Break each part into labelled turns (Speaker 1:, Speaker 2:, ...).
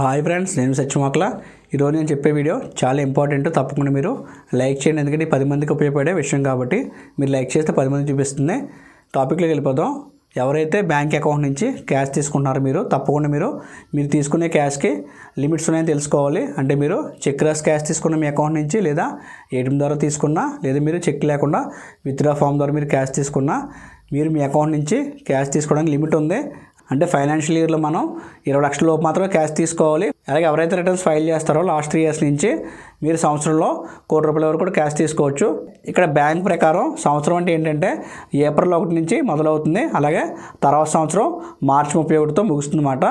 Speaker 1: Hi friends నేను సత్యమాకల ఈరోజు నేను చెప్పే వీడియో చాలా ఇంపార్టెంట్ తప్పకుండా మీరు లైక్ చేయండి. ఎందుకంటే పది మందికి ఉపయోగపడే విషయం కాబట్టి మీరు లైక్ చేస్తే పది మంది చూపిస్తుంది. టాపిక్లోకి వెళ్ళిపోదాం. ఎవరైతే బ్యాంక్ అకౌంట్ నుంచి క్యాష్ తీసుకుంటున్నారో మీరు తప్పకుండా మీరు మీరు తీసుకునే క్యాష్కి లిమిట్స్ ఉన్నాయని తెలుసుకోవాలి. అంటే మీరు చెక్ రాసి క్యాష్ తీసుకున్న మీ అకౌంట్ నుంచి లేదా ఏటీఎం ద్వారా తీసుకున్నా లేదా మీరు చెక్ లేకుండా విత్డ్రా ఫామ్ ద్వారా మీరు క్యాష్ తీసుకున్నా మీరు మీ అకౌంట్ నుంచి క్యాష్ తీసుకోవడానికి లిమిట్ ఉంది. అంటే ఫైనాన్షియల్ ఇయర్లో మనం ఇరవై లక్షల లోపు మాత్రమే క్యాష్ తీసుకోవాలి. అలాగే ఎవరైతే రిటర్న్స్ ఫైల్ చేస్తారో లాస్ట్ త్రీ ఇయర్స్ నుంచి మీరు సంవత్సరంలో కోటి రూపాయల వరకు కూడా క్యాష్ తీసుకోవచ్చు. ఇక్కడ బ్యాంక్ ప్రకారం సంవత్సరం అంటే ఏంటంటే ఏప్రిల్ ఒకటి నుంచి మొదలవుతుంది. అలాగే తర్వాత సంవత్సరం మార్చి ముప్పై ఒకటితో ముగుస్తుంది అనమాట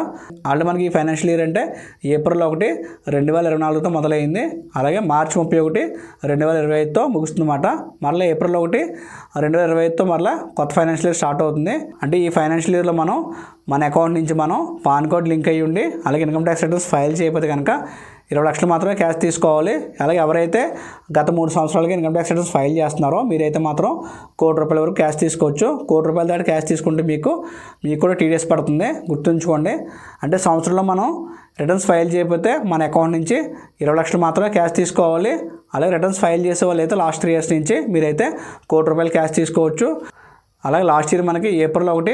Speaker 1: మనకి ఈ ఫైనాన్షియల్ ఇయర్ అంటే ఏప్రిల్ ఒకటి రెండు వేల ఇరవై నాలుగుతో మొదలైంది. అలాగే మార్చి ముప్పై ఒకటి రెండు వేల ఇరవై ఐదుతో ముగుస్తుంది అనమాట మరలా ఏప్రిల్ ఒకటి రెండు వేల ఇరవై ఐదుతో మరలా కొత్త ఫైనాన్షియల్ ఇయర్ స్టార్ట్ అవుతుంది. అంటే ఈ ఫైనాన్షియల్ ఇయర్లో మనం మన అకౌంట్ నుంచి మనం పాన్ కార్డ్ లింక్ అయ్యి ఉండి అలాగే ఇన్కమ్ ట్యాక్స్ రిటర్న్స్ ఫైల్ చేయకపోతే కనుక ఇరవై లక్షలు మాత్రమే క్యాష్ తీసుకోవాలి. అలాగే ఎవరైతే గత మూడు సంవత్సరాలుగా ఇన్కమ్ ట్యాక్స్ రిటర్న్స్ ఫైల్ చేస్తున్నారో మీరైతే మాత్రం కోటి రూపాయల వరకు క్యాష్ తీసుకోవచ్చు. కోటి రూపాయల దాటి క్యాష్ తీసుకుంటే మీకు మీకు కూడా టీడీఎస్ పడుతుంది. గుర్తుంచుకోండి. అంటే సంవత్సరంలో మనం రిటర్న్స్ ఫైల్ చేయకపోతే మన అకౌంట్ నుంచి ఇరవై లక్షలు మాత్రమే క్యాష్ తీసుకోవాలి. అలాగే రిటర్న్స్ ఫైల్ చేసే వాళ్ళు అయితే లాస్ట్ త్రీ ఇయర్స్ నుంచి మీరైతే కోటి రూపాయలు క్యాష్ తీసుకోవచ్చు. అలాగే లాస్ట్ ఇయర్ మనకి ఏప్రిల్ ఒకటి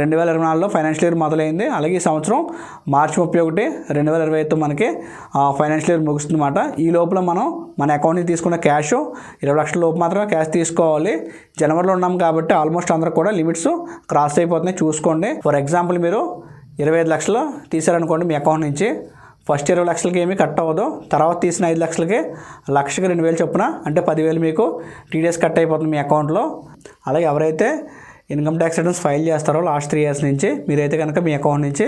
Speaker 1: రెండు వేల ఇరవై నాలుగులో ఫైనాన్షియల్ ఇయర్ మొదలైంది. అలాగే ఈ సంవత్సరం మార్చి ముప్పై ఒకటి రెండు వేల ఇరవై ఐదుతో మనకి ఫైనాన్షియల్ ఇయర్ ముగుస్తుందన్నమాట. ఈ లోపల మనం మన అకౌంట్ నుంచి తీసుకున్న క్యాష్ ఇరవై లక్షల లోపు మాత్రమే క్యాష్ తీసుకోవాలి. జనవరిలో ఉన్నాం కాబట్టి ఆల్మోస్ట్ అందరూ కూడా లిమిట్స్ క్రాస్ అయిపోతున్నాయి. చూసుకోండి. ఫర్ ఎగ్జాంపుల్ మీరు ఇరవై ఐదు లక్షలు తీసారనుకోండి మీ అకౌంట్ నుంచి. ఫస్ట్ ఇరవై లక్షలకి ఏమీ కట్ అవ్వదు. తర్వాత తీసిన ఐదు లక్షలకి లక్షకి రెండు వేలు చొప్పున అంటే పదివేలు మీకు టీడీఎస్ కట్ అయిపోతుంది మీ అకౌంట్లో. అలాగే ఎవరైతే ఇన్కమ్ ట్యాక్స్ రిటర్న్స్ ఫైల్ చేస్తారో లాస్ట్ త్రీ ఇయర్స్ నుంచి మీరైతే కనుక మీ అకౌంట్ నుంచి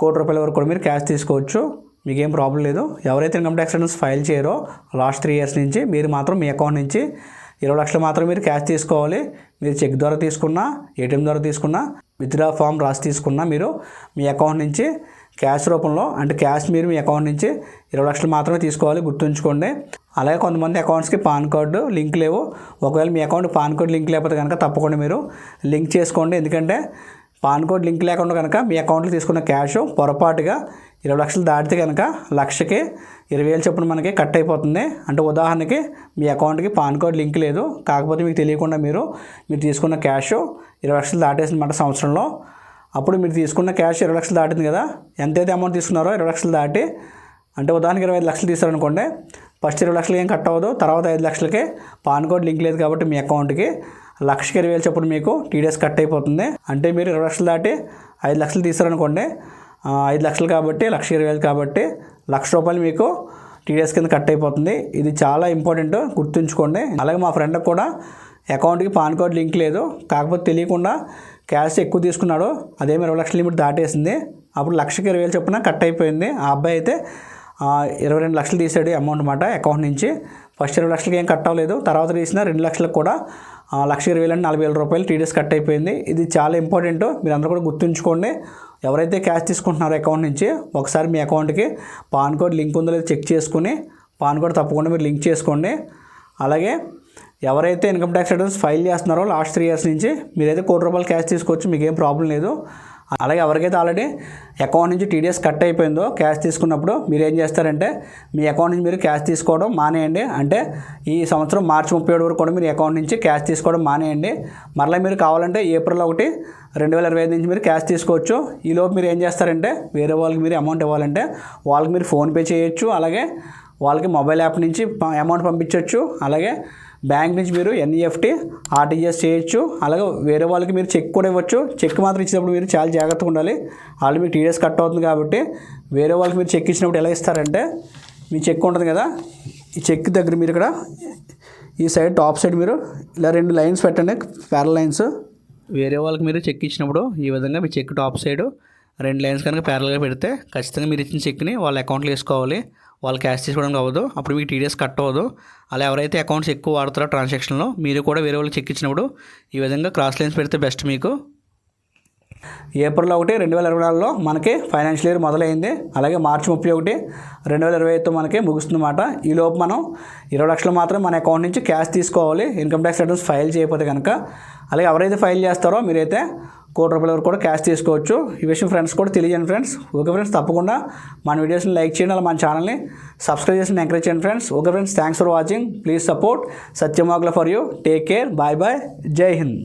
Speaker 1: కోటి రూపాయల వరకు కూడా మీరు క్యాష్ తీసుకోవచ్చు. మీకేం ప్రాబ్లం లేదు. ఎవరైతే ఇన్కమ్ ట్యాక్స్ రిటర్న్స్ ఫైల్ చేయరో లాస్ట్ త్రీ ఇయర్స్ నుంచి మీరు మాత్రం మీ అకౌంట్ నుంచి ఇరవై లక్షలు మాత్రం మీరు క్యాష్ తీసుకోవాలి. మీరు చెక్ ద్వారా తీసుకున్నా ఏటీఎం ద్వారా తీసుకున్నా విత్డ్రా ఫామ్ రాసి తీసుకున్నా మీరు మీ అకౌంట్ నుంచి క్యాష్ రూపంలో అంటే క్యాష్ మీరు మీ అకౌంట్ నుంచి ఇరవై లక్షలు మాత్రమే తీసుకోవాలి. గుర్తుంచుకోండి. అలాగే కొంతమంది అకౌంట్స్కి పాన్ కార్డు లింక్ లేవు. ఒకవేళ మీ అకౌంట్ పాన్ కార్డు లింక్ లేకపోతే కనుక తప్పకుండా మీరు లింక్ చేసుకోండి. ఎందుకంటే పాన్ కార్డ్ లింక్ లేకుండా కనుక మీ అకౌంట్లో తీసుకున్న క్యాష్ పొరపాటుగా ఇరవై లక్షలు దాటితే కనుక లక్షకి ఇరవై వేలు చొప్పున మనకి కట్ అయిపోతుంది. అంటే ఉదాహరణకి మీ అకౌంట్కి పాన్ కార్డ్ లింక్ లేదు. కాకపోతే మీకు తెలియకుండా మీరు మీరు తీసుకున్న క్యాష్ ఇరవై లక్షలు దాటేసిందన్నమాట సంవత్సరంలో. అప్పుడు మీరు తీసుకున్న క్యాష్ ఇరవై లక్షలు దాటింది కదా ఎంతైతే అమౌంట్ తీసుకున్నారో ఇరవై లక్షలు దాటి అంటే ఉదాహరణకి ఇరవై ఐదు లక్షలు తీసారనుకోండి ఫస్ట్ ఇరవై లక్షలు ఏం కట్ అవ్వదు తర్వాత ఐదు లక్షలకి పాన్ కార్డ్ లింక్ లేదు కాబట్టి మీ అకౌంట్కి లక్షకి ఇరవై వేలు చొప్పున మీకు టీడీఎస్ కట్ అయిపోతుంది. అంటే మీరు ఇరవై లక్షలు దాటి ఐదు లక్షలు తీసారనుకోండి ఐదు లక్షలు కాబట్టి లక్ష ఇరవై వేలు కాబట్టి లక్ష రూపాయలు మీకు టీడీఎస్ కింద కట్ అయిపోతుంది. ఇది చాలా ఇంపార్టెంట్ గుర్తుంచుకోండి. అలాగే మా ఫ్రెండ్కి కూడా అకౌంట్కి పాన్ కార్డ్ లింక్ లేదు. కాకపోతే తెలియకుండా క్యాష్ ఎక్కువ తీసుకున్నాడు అదేమి ఇరవై లక్షల లిమిట్ దాటేసింది. అప్పుడు లక్షకి ఇరవై వేలు చొప్పున కట్ అయిపోయింది. ఆ అబ్బాయి అయితే ఇరవై రెండు లక్షలు తీసాడు అమౌంట్ అనమాట అకౌంట్ నుంచి. ఫస్ట్ ఇరవై లక్షలకి ఏం కట్ అవ్వలేదు. తర్వాత తీసిన రెండు లక్షలకు కూడా లక్ష ఇరవై వేలు నలభై వేల రూపాయలు టీడీఎస్ కట్ అయిపోయింది. ఇది చాలా ఇంపార్టెంట్. మీరు అందరూ కూడా గుర్తుంచుకోండి. ఎవరైతే క్యాష్ తీసుకుంటున్నారో అకౌంట్ నుంచి ఒకసారి మీ అకౌంట్కి పాన్ కార్డ్ లింక్ ఉందో లేదో చెక్ చేసుకుని పాన్ కార్డ్ తప్పకుండా మీరు లింక్ చేసుకోండి. అలాగే ఎవరైతే ఇన్కమ్ ట్యాక్స్ రిటర్న్స్ ఫైల్ చేస్తున్నారో లాస్ట్ త్రీ ఇయర్స్ నుంచి మీరైతే కోటి రూపాయలు క్యాష్ తీసుకోవచ్చు మీకు ఏం ప్రాబ్లం లేదు. అలాగే ఎవరికైతే ఆల్రెడీ అకౌంట్ నుంచి టీడీఎస్ కట్ అయిపోయిందో క్యాష్ తీసుకున్నప్పుడు మీరు ఏం చేస్తారంటే మీ అకౌంట్ నుంచి మీరు క్యాష్ తీసుకోవడం మానేయండి. అంటే ఈ సంవత్సరం మార్చి ముప్పై ఏడు వరకు కూడా మీరు అకౌంట్ నుంచి క్యాష్ తీసుకోవడం మానేయండి. మరలా మీరు కావాలంటే ఏప్రిల్ ఒకటి రెండు వేల ఇరవై ఐదు నుంచి మీరు క్యాష్ తీసుకోవచ్చు. ఈలోపు మీరు ఏం చేస్తారంటే వేరే వాళ్ళకి మీరు అమౌంట్ ఇవ్వాలంటే వాళ్ళకి మీరు ఫోన్పే చేయొచ్చు. అలాగే వాళ్ళకి మొబైల్ యాప్ నుంచి అమౌంట్ పంపించవచ్చు అలాగే బ్యాంక్ నుంచి మీరు ఎన్ఈఎఫ్టీ ఆర్టీజీఎస్ చేయొచ్చు. అలాగే వేరే వాళ్ళకి మీరు చెక్ కూడా ఇవ్వచ్చు. చెక్ మాత్రం ఇచ్చినప్పుడు మీరు చాలా జాగ్రత్తగా ఉండాలి. వాళ్ళు మీకు టీడీఎస్ కట్ అవుతుంది కాబట్టి వేరే వాళ్ళకి మీరు చెక్ ఇచ్చినప్పుడు ఎలా ఇస్తారంటే మీ చెక్ ఉంటుంది కదా ఈ చెక్ దగ్గర మీరు ఇక్కడ ఈ సైడ్ టాప్ సైడ్ మీరు ఇలా రెండు లైన్స్ పెట్టండి ప్యారల్ లైన్స్. వేరే వాళ్ళకి మీరు చెక్ ఇచ్చినప్పుడు ఈ విధంగా మీ చెక్ టాప్ సైడ్ రెండు లైన్స్ కనుక ప్యారల్గా పెడితే ఖచ్చితంగా మీరు ఇచ్చిన చెక్ని వాళ్ళ అకౌంట్లో వేసుకోవాలి. వాళ్ళు క్యాష్ తీసుకోవడానికి అవ్వదు అప్పుడు మీకు టీడీఎస్ కట్ అవ్వదు. అలా ఎవరైతే అకౌంట్స్ ఎక్కువ వాడతారో ట్రాన్సాక్షన్లో మీరు కూడా వేరే వాళ్ళు చెక్ ఇచ్చినప్పుడు ఈ విధంగా క్రాస్ లైన్స్ పెడితే బెస్ట్ మీకు. ఏప్రిల్ ఒకటి రెండు వేల ఇరవై నాలుగులో మనకి ఫైనాన్షియల్ ఇయర్ మొదలైంది. అలాగే మార్చి ముప్పై ఒకటి రెండు వేల ఇరవై ఐదుతో మనకి ముగుస్తుందన్నమాట. ఈ లోపు మనం ఇరవై లక్షలు మాత్రం మన అకౌంట్ నుంచి క్యాష్ తీసుకోవాలి. ఇన్కమ్ ట్యాక్స్ రిటర్న్స్ ఫైల్ చేయకపోతే కనుక. అలాగే ఎవరైతే ఫైల్ చేస్తారో మీరైతే కోటి రూపాయల వరకు కూడా క్యాష్ తీసుకోవచ్చు. ఈ విషయం ఫ్రెండ్స్ కూడా తెలియజేయండి ఫ్రెండ్స్. ఓకే ఫ్రెండ్స్ తప్పకుండా మన వీడియోస్ని లైక్ చేయండి అలా మన ఛానల్ని సబ్స్క్రైబ్ చేసి ఎంకరేజ్ చేయండి friends. Okay friends thanks for watching please support సత్యమాగ్ల for you take care bye bye జై హింద్.